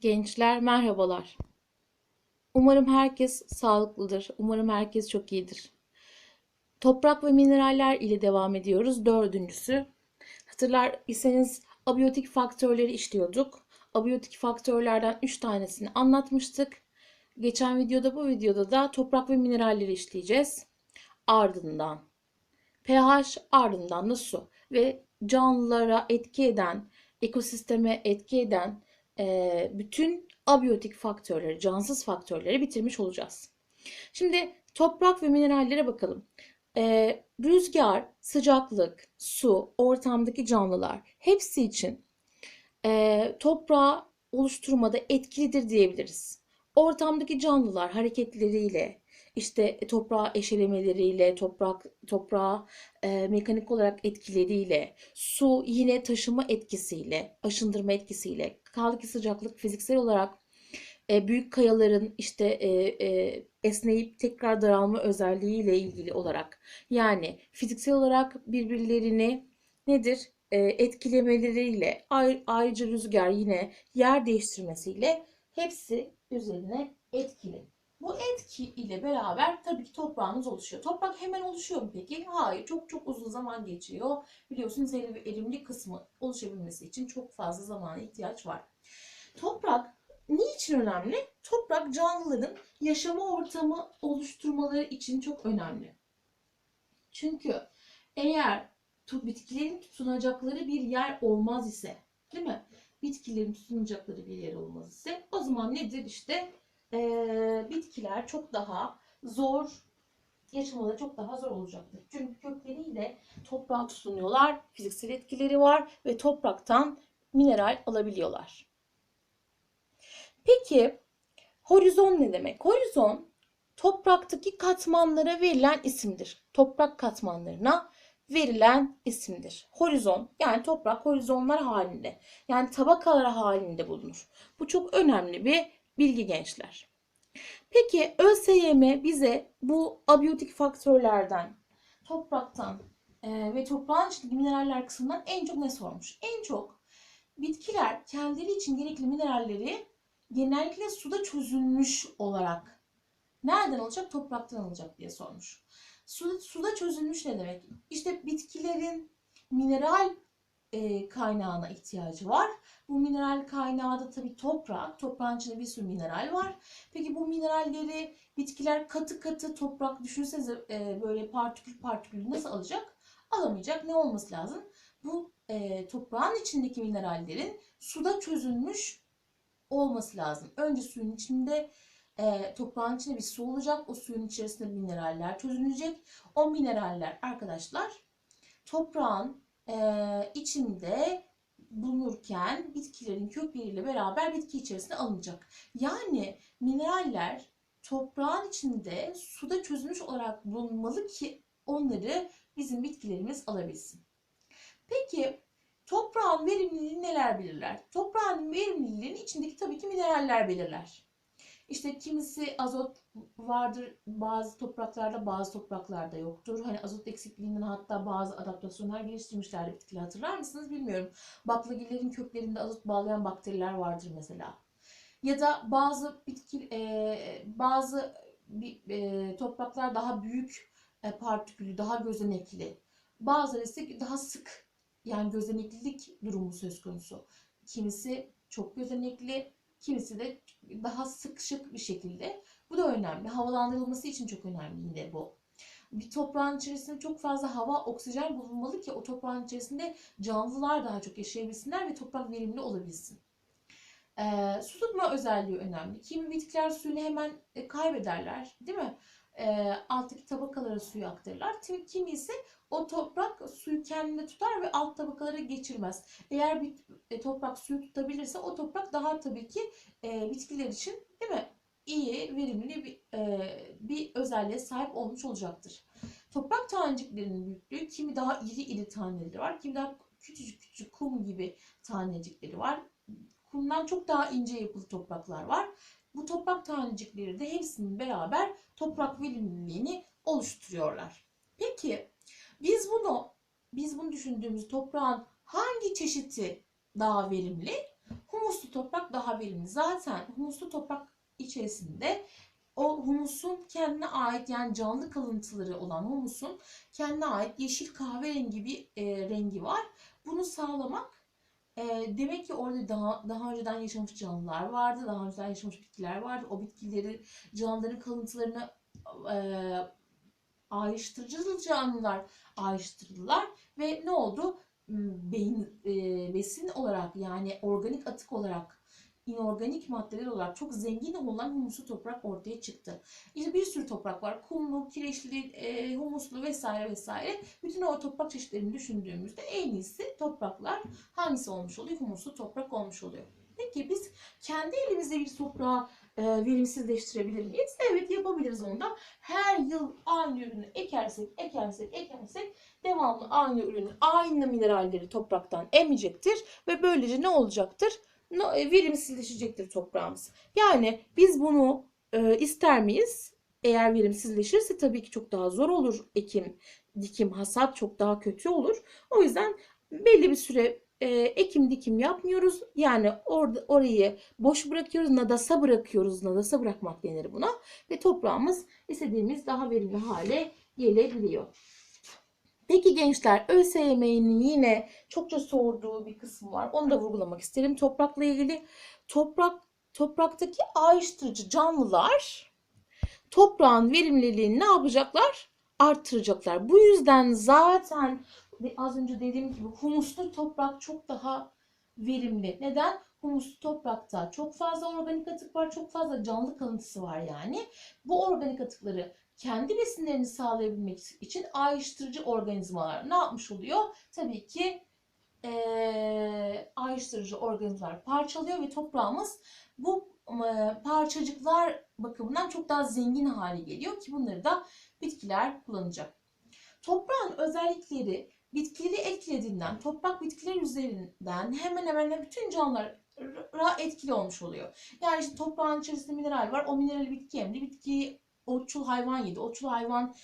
Gençler merhabalar. Umarım herkes sağlıklıdır. Umarım herkes çok iyidir. Toprak ve mineraller ile devam ediyoruz. Dördüncüsü. Hatırlar iseniz abiyotik faktörleri işliyorduk. Abiyotik faktörlerden 3 tanesini anlatmıştık. Geçen videoda bu videoda da toprak ve mineralleri işleyeceğiz. Ardından pH ardından da su ve canlılara etki eden, ekosisteme etki eden e, bütün abiyotik faktörleri, cansız faktörleri bitirmiş olacağız. Şimdi toprak ve minerallere bakalım. E, rüzgar, sıcaklık, su, ortamdaki canlılar hepsi için e, toprağı oluşturmada etkilidir diyebiliriz. Ortamdaki canlılar hareketleriyle, işte toprağı eşelemeleriyle, toprak toprağı e, mekanik olarak etkileriyle, su yine taşıma etkisiyle, aşındırma etkisiyle, kaldı ki sıcaklık fiziksel olarak e, büyük kayaların işte e, e, esneyip tekrar daralma özelliğiyle ilgili olarak yani fiziksel olarak birbirlerini nedir e, etkilemeleriyle ayrı, ayrıca rüzgar yine yer değiştirmesiyle hepsi üzerine etkili. Bu etki ile beraber tabii ki toprağınız oluşuyor. Toprak hemen oluşuyor mu peki? Hayır. Çok çok uzun zaman geçiyor. Biliyorsunuz erim, erimli kısmı oluşabilmesi için çok fazla zamana ihtiyaç var. Toprak niçin önemli? Toprak canlıların yaşama ortamı oluşturmaları için çok önemli. Çünkü eğer bitkilerin tutunacakları bir yer olmaz ise, değil mi? Bitkilerin tutunacakları bir yer olmaz ise o zaman nedir işte eee, bitkiler çok daha zor yaşamaları çok daha zor olacaktır. Çünkü kökleriyle toprağa tutunuyorlar, fiziksel etkileri var ve topraktan mineral alabiliyorlar. Peki horizon ne demek? Horizon topraktaki katmanlara verilen isimdir. Toprak katmanlarına verilen isimdir. Horizon yani toprak horizonlar halinde yani tabakalar halinde bulunur. Bu çok önemli bir bilgi gençler. Peki ÖSYM bize bu abiyotik faktörlerden, topraktan e, ve toprağın içindeki mineraller kısmından en çok ne sormuş? En çok bitkiler kendileri için gerekli mineralleri genellikle suda çözülmüş olarak nereden alacak? Topraktan alacak diye sormuş. Su, suda çözülmüş ne demek? İşte bitkilerin mineral e, kaynağına ihtiyacı var. Bu mineral kaynağı da tabii toprak. Toprağın içinde bir sürü mineral var. Peki bu mineralleri bitkiler katı katı toprak düşünsenize e, böyle partikül partikül nasıl alacak? Alamayacak. Ne olması lazım? Bu e, toprağın içindeki minerallerin suda çözülmüş olması lazım. Önce suyun içinde e, toprağın içinde bir su olacak. O suyun içerisinde mineraller çözülecek. O mineraller arkadaşlar toprağın e, içinde bulunurken bitkilerin kökleriyle beraber bitki içerisine alınacak. Yani mineraller toprağın içinde suda çözülmüş olarak bulunmalı ki onları bizim bitkilerimiz alabilsin. Peki toprağın verimliliğini neler belirler? Toprağın verimliliğini içindeki tabii ki mineraller belirler. İşte kimisi azot vardır bazı topraklarda bazı topraklarda yoktur. Hani azot eksikliğinden hatta bazı adaptasyonlar geliştirmişlerdi bitkiler hatırlar mısınız bilmiyorum. Baklagillerin köklerinde azot bağlayan bakteriler vardır mesela. Ya da bazı bitki e, bazı e, topraklar daha büyük e, partikülü, daha gözenekli. Bazıları ise daha sık yani gözeneklilik durumu söz konusu. Kimisi çok gözenekli, kimisi de daha sıkışık bir şekilde. Bu da önemli. Havalandırılması için çok önemli yine bu. Bir toprağın içerisinde çok fazla hava, oksijen bulunmalı ki o toprağın içerisinde canlılar daha çok yaşayabilsinler ve toprak verimli olabilsin. Ee, su tutma özelliği önemli. Kimi bitkiler suyunu hemen e, kaybederler, değil mi? Ee, alttaki tabakalara suyu aktarırlar. Kimi, ise o toprak suyu kendine tutar ve alt tabakalara geçirmez. Eğer bir e, toprak suyu tutabilirse o toprak daha tabii ki e, bitkiler için değil mi? iyi, verimli bir, e, bir özelliğe sahip olmuş olacaktır. Toprak taneciklerinin büyüklüğü kimi daha iri iri taneleri var, kimi daha küçücük küçük kum gibi tanecikleri var. Kumdan çok daha ince yapılı topraklar var. Bu toprak tanecikleri de hepsinin beraber toprak verimliliğini oluşturuyorlar. Peki biz bunu biz bunu düşündüğümüz toprağın hangi çeşidi daha verimli? Humus Humuslu toprak daha verimli. Zaten humuslu toprak içerisinde o humusun kendine ait yani canlı kalıntıları olan humusun kendine ait yeşil kahverengi bir e, rengi var. Bunu sağlamak e, demek ki orada daha daha önceden yaşamış canlılar vardı, daha önceden yaşamış bitkiler vardı. O bitkileri, canlıların kalıntılarını e, ayrıştırıcı canlılar ayrıştırdılar ve ne oldu? Beyin e, besin olarak yani organik atık olarak inorganik maddeler olarak çok zengin olan humuslu toprak ortaya çıktı. İşte bir sürü toprak var. Kumlu, kireçli, e, humuslu vesaire vesaire. Bütün o toprak çeşitlerini düşündüğümüzde en iyisi topraklar hangisi olmuş oluyor? Humuslu toprak olmuş oluyor. Peki biz kendi elimizde bir toprağı e, verimsizleştirebilir miyiz? Evet yapabiliriz onu da. Her yıl aynı ürünü ekersek, ekersek, ekersek devamlı aynı ürünü, aynı mineralleri topraktan emecektir ve böylece ne olacaktır? E, Verimsizleşecektir toprağımız. Yani biz bunu e, ister miyiz? Eğer verimsizleşirse tabii ki çok daha zor olur ekim, dikim, hasat çok daha kötü olur. O yüzden belli bir süre e, ekim dikim yapmıyoruz. Yani orada orayı boş bırakıyoruz, nadasa bırakıyoruz. Nadasa bırakmak denir buna ve toprağımız istediğimiz daha verimli hale gelebiliyor. Peki gençler ÖSYM'nin yine çokça sorduğu bir kısmı var. Onu da vurgulamak isterim toprakla ilgili. Toprak topraktaki ayrıştırıcı canlılar toprağın verimliliğini ne yapacaklar? Artıracaklar. Bu yüzden zaten az önce dediğim gibi humuslu toprak çok daha verimli. Neden? Humuslu toprakta çok fazla organik atık var, çok fazla canlı kalıntısı var yani. Bu organik atıkları kendi besinlerini sağlayabilmek için ayrıştırıcı organizmalar ne yapmış oluyor? Tabii ki eee, ayrıştırıcı organizmalar parçalıyor ve toprağımız bu eee, parçacıklar bakımından çok daha zengin hale geliyor ki bunları da bitkiler kullanacak. Toprağın özellikleri bitkileri etkilediğinden toprak bitkiler üzerinden hemen hemen bütün canlılara etkili olmuş oluyor. Yani işte toprağın içerisinde mineral var. O minerali bitki emdi. Bitkiyi otçul hayvan yedi. Otçul hayvan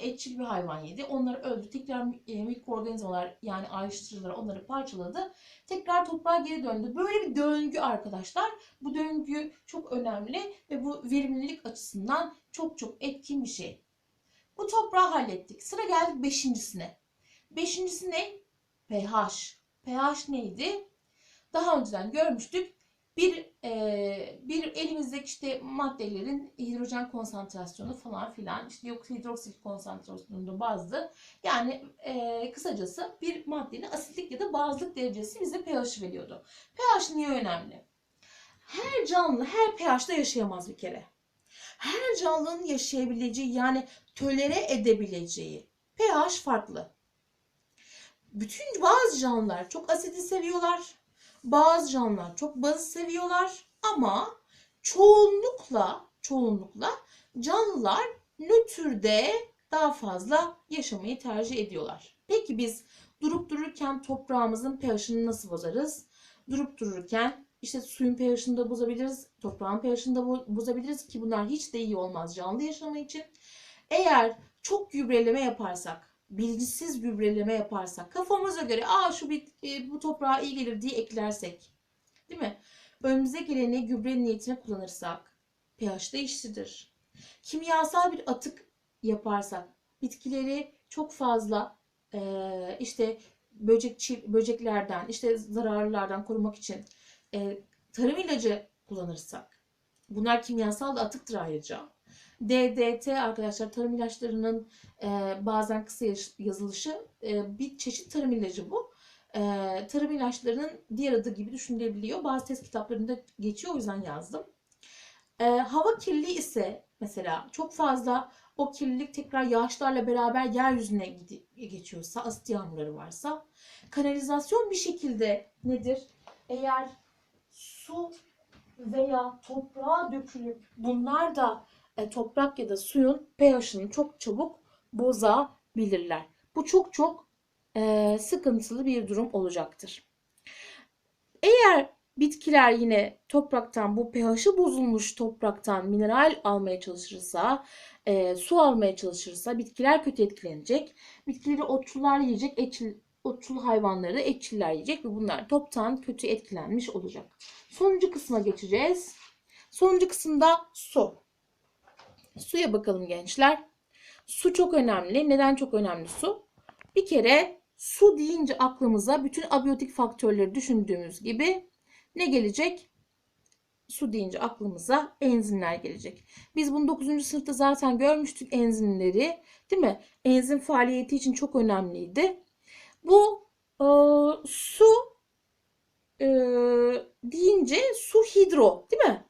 etçil bir hayvan yedi. Onları öldü. Tekrar e, mikroorganizmalar yani ayrıştırıcılar onları parçaladı. Tekrar toprağa geri döndü. Böyle bir döngü arkadaşlar. Bu döngü çok önemli ve bu verimlilik açısından çok çok etkin bir şey. Bu toprağı hallettik. Sıra geldik beşincisine. Beşincisi ne? pH. pH neydi? Daha önceden görmüştük. Bir e, bir elimizdeki işte maddelerin hidrojen konsantrasyonu falan filan işte yok hidroksil konsantrasyonunda bazı yani e, kısacası bir maddenin asitlik ya da bazlık derecesi bize pH veriyordu. pH niye önemli? Her canlı her pH'da yaşayamaz bir kere. Her canlının yaşayabileceği yani tölere edebileceği pH farklı. Bütün bazı canlılar çok asidi seviyorlar. Bazı canlılar çok bazı seviyorlar ama çoğunlukla çoğunlukla canlılar nötrde daha fazla yaşamayı tercih ediyorlar. Peki biz durup dururken toprağımızın pH'ini nasıl bozarız? Durup dururken işte suyun pH'ini de bozabiliriz, toprağın pH'ini de bo- bozabiliriz ki bunlar hiç de iyi olmaz canlı yaşamı için. Eğer çok gübreleme yaparsak, bilinçsiz gübreleme yaparsak, kafamıza göre aa şu bit, e, bu toprağa iyi gelir diye eklersek, değil mi? Önümüze geleni gübre niyetine kullanırsak pH değiştirir. Kimyasal bir atık yaparsak bitkileri çok fazla e, işte böcekçi böceklerden, işte zararlılardan korumak için e, tarım ilacı kullanırsak bunlar kimyasal da atıktır ayrıca. DDT arkadaşlar tarım ilaçlarının e, bazen kısa yazılışı e, bir çeşit tarım ilacı bu. E, tarım ilaçlarının diğer adı gibi düşünülebiliyor. Bazı test kitaplarında geçiyor o yüzden yazdım. E, hava kirliliği ise mesela çok fazla o kirlilik tekrar yağışlarla beraber yeryüzüne geçiyorsa, asit yağmurları varsa, kanalizasyon bir şekilde nedir? Eğer su veya toprağa dökülüp bunlar da e, toprak ya da suyun pH'ini çok çabuk bozabilirler. Bu çok çok e, sıkıntılı bir durum olacaktır. Eğer bitkiler yine topraktan bu pH'i bozulmuş topraktan mineral almaya çalışırsa, e, su almaya çalışırsa bitkiler kötü etkilenecek. Bitkileri otçular yiyecek, etçil, otçul hayvanları da etçiller yiyecek ve bunlar toptan kötü etkilenmiş olacak. Sonuncu kısma geçeceğiz. Sonuncu kısımda su. Suya bakalım gençler. Su çok önemli. Neden çok önemli su? Bir kere su deyince aklımıza bütün abiyotik faktörleri düşündüğümüz gibi ne gelecek? Su deyince aklımıza enzimler gelecek. Biz bunu 9. sınıfta zaten görmüştük enzimleri. Değil mi? Enzim faaliyeti için çok önemliydi. Bu e, su e, deyince su hidro değil mi?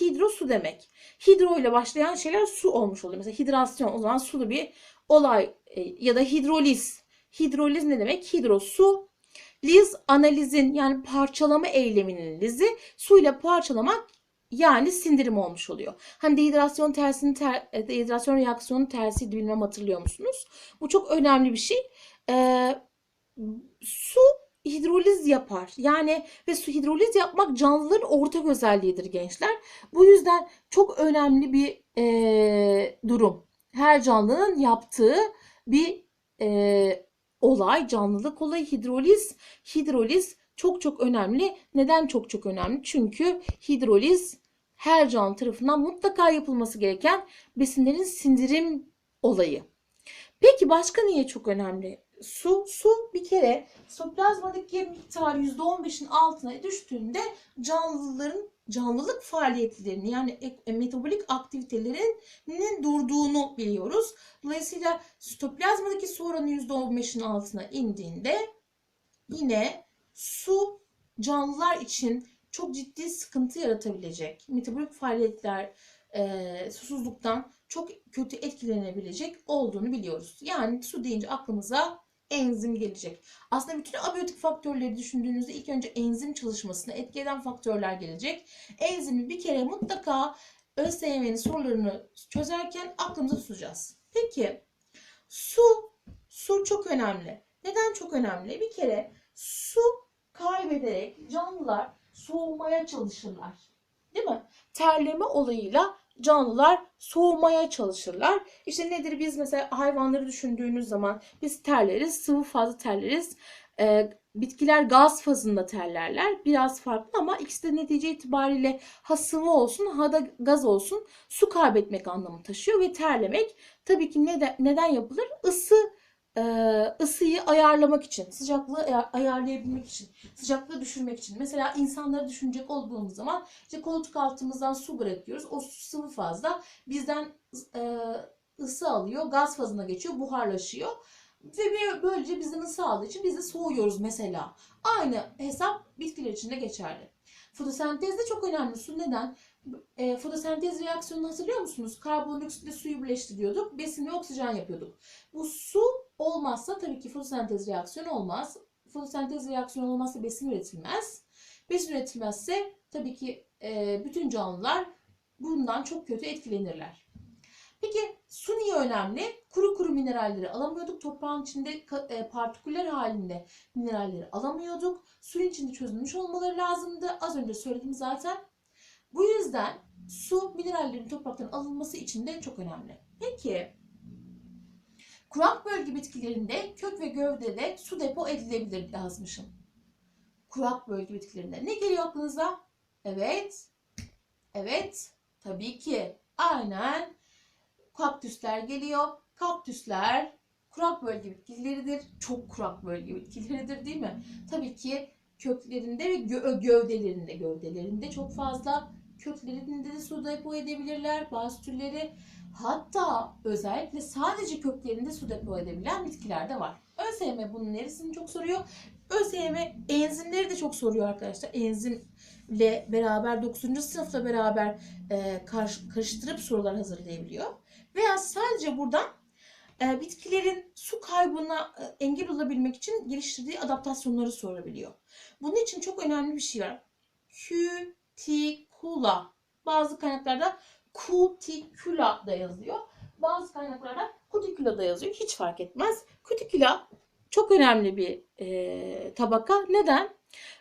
Hidro su demek. Hidro ile başlayan şeyler su olmuş oluyor. Mesela hidrasyon o zaman sulu bir olay e, ya da hidroliz. Hidroliz ne demek? Hidro su. Liz analizin yani parçalama eyleminin lizi suyla parçalamak yani sindirim olmuş oluyor. Hani dehidrasyon tersini ter, e, dehidrasyon reaksiyonu tersiydi bilmem hatırlıyor musunuz? Bu çok önemli bir şey. Ee, su hidroliz yapar. Yani ve su hidroliz yapmak canlıların ortak özelliğidir gençler. Bu yüzden çok önemli bir e, durum. Her canlının yaptığı bir e, olay, canlılık olayı hidroliz. Hidroliz çok çok önemli. Neden çok çok önemli? Çünkü hidroliz her canlı tarafından mutlaka yapılması gereken besinlerin sindirim olayı. Peki başka niye çok önemli? Su, su bir kere sitoplazmadaki miktarı %15'in altına düştüğünde canlıların canlılık faaliyetlerini yani ek- metabolik aktivitelerinin durduğunu biliyoruz. Dolayısıyla sitoplazmadaki su oranı %15'in altına indiğinde yine su canlılar için çok ciddi sıkıntı yaratabilecek. Metabolik faaliyetler e, susuzluktan çok kötü etkilenebilecek olduğunu biliyoruz. Yani su deyince aklımıza enzim gelecek. Aslında bütün abiyotik faktörleri düşündüğünüzde ilk önce enzim çalışmasına etki eden faktörler gelecek. Enzimi bir kere mutlaka ÖSYM'nin sorularını çözerken aklımıza tutacağız. Peki su, su çok önemli. Neden çok önemli? Bir kere su kaybederek canlılar soğumaya çalışırlar. Değil mi? Terleme olayıyla canlılar soğumaya çalışırlar. İşte nedir biz mesela hayvanları düşündüğünüz zaman biz terleriz, sıvı fazla terleriz. Ee, bitkiler gaz fazında terlerler. Biraz farklı ama ikisi de netice itibariyle ha sıvı olsun ha da gaz olsun su kaybetmek anlamı taşıyor ve terlemek tabii ki neden, neden yapılır? Isı e, ısıyı ayarlamak için, sıcaklığı ayar- ayarlayabilmek için, sıcaklığı düşürmek için. Mesela insanları düşünecek olduğumuz zaman işte koltuk altımızdan su bırakıyoruz. O sıvı fazla bizden ısı alıyor, gaz fazına geçiyor, buharlaşıyor. Ve böylece bizden ısı aldığı için biz de soğuyoruz mesela. Aynı hesap bitkiler için de geçerli. Fotosentez de çok önemli. Su neden? E, fotosentez reaksiyonunu hatırlıyor musunuz? Karbondioksitle suyu birleştiriyorduk. Besin ve oksijen yapıyorduk. Bu su olmazsa tabii ki fotosentez reaksiyonu olmaz. Fotosentez reaksiyonu olmazsa besin üretilmez. Besin üretilmezse tabii ki e, bütün canlılar bundan çok kötü etkilenirler. Peki su niye önemli? Kuru kuru mineralleri alamıyorduk. Toprağın içinde e, partiküller halinde mineralleri alamıyorduk. Suyun içinde çözülmüş olmaları lazımdı. Az önce söyledim zaten. Bu yüzden su minerallerin topraktan alınması için de çok önemli. Peki kurak bölge bitkilerinde kök ve gövdede su depo edilebilir yazmışım. Kurak bölge bitkilerinde ne geliyor aklınıza? Evet. Evet. Tabii ki. Aynen. Kaktüsler geliyor. Kaktüsler kurak bölge bitkileridir. Çok kurak bölge bitkileridir değil mi? Tabii ki köklerinde ve gö- gövdelerinde gövdelerinde çok fazla köklerinde de su depo edebilirler. Bazı türleri hatta özellikle sadece köklerinde su depo edebilen bitkiler de var. ÖSYM bunun neresini çok soruyor? ÖSYM enzimleri de çok soruyor arkadaşlar. Enzimle beraber 9. sınıfla beraber e, karış- karıştırıp sorular hazırlayabiliyor. Veya sadece buradan e, bitkilerin su kaybına e, engel olabilmek için geliştirdiği adaptasyonları sorabiliyor. Bunun için çok önemli bir şey var. Cuticula. Bazı kaynaklarda cuticula da yazıyor. Bazı kaynaklarda cuticula da yazıyor. Hiç fark etmez. Cuticula çok önemli bir e, tabaka. Neden?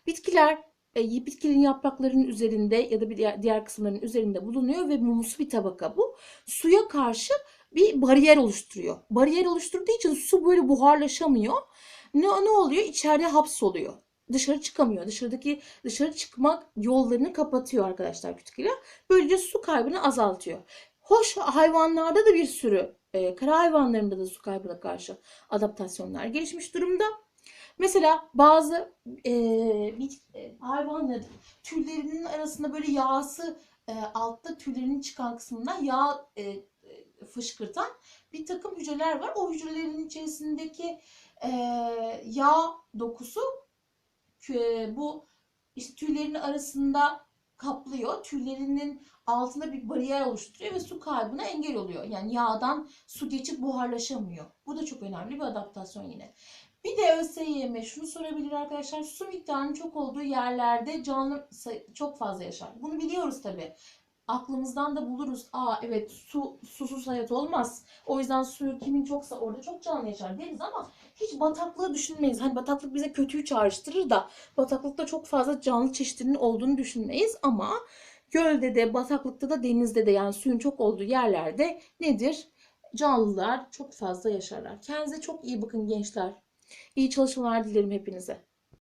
Bitkiler e, bitkilerin yapraklarının üzerinde ya da bir diğer, diğer kısımların üzerinde bulunuyor ve mumusu bir tabaka bu. Suya karşı bir bariyer oluşturuyor. Bariyer oluşturduğu için su böyle buharlaşamıyor Ne, ne oluyor? İçeride hapsoluyor. Dışarı çıkamıyor. Dışarıdaki dışarı çıkmak yollarını kapatıyor arkadaşlar kütüküyle. Böylece su kaybını azaltıyor. Hoş hayvanlarda da bir sürü e, kara hayvanlarında da su kaybına karşı adaptasyonlar gelişmiş durumda. Mesela bazı e, bit- e, hayvanların tüylerinin arasında böyle yağsı e, altta tüylerinin çıkan kısmından yağ e, e, fışkırtan bir takım hücreler var. O hücrelerin içerisindeki e, yağ dokusu bu işte tüylerin arasında kaplıyor. Tüylerinin altında bir bariyer oluşturuyor ve su kaybına engel oluyor. Yani yağdan su geçip buharlaşamıyor. Bu da çok önemli bir adaptasyon yine. Bir de ÖSYM şunu sorabilir arkadaşlar. Su miktarının çok olduğu yerlerde canlı çok fazla yaşar. Bunu biliyoruz tabii. Aklımızdan da buluruz. Aa evet su susuz hayat olmaz. O yüzden suyu kimin çoksa orada çok canlı yaşar deriz ama hiç bataklığı düşünmeyiz. Hani bataklık bize kötüyü çağrıştırır da bataklıkta çok fazla canlı çeşitliliğinin olduğunu düşünmeyiz ama gölde de bataklıkta da denizde de yani suyun çok olduğu yerlerde nedir? Canlılar çok fazla yaşarlar. Kendinize çok iyi bakın gençler. İyi çalışmalar dilerim hepinize.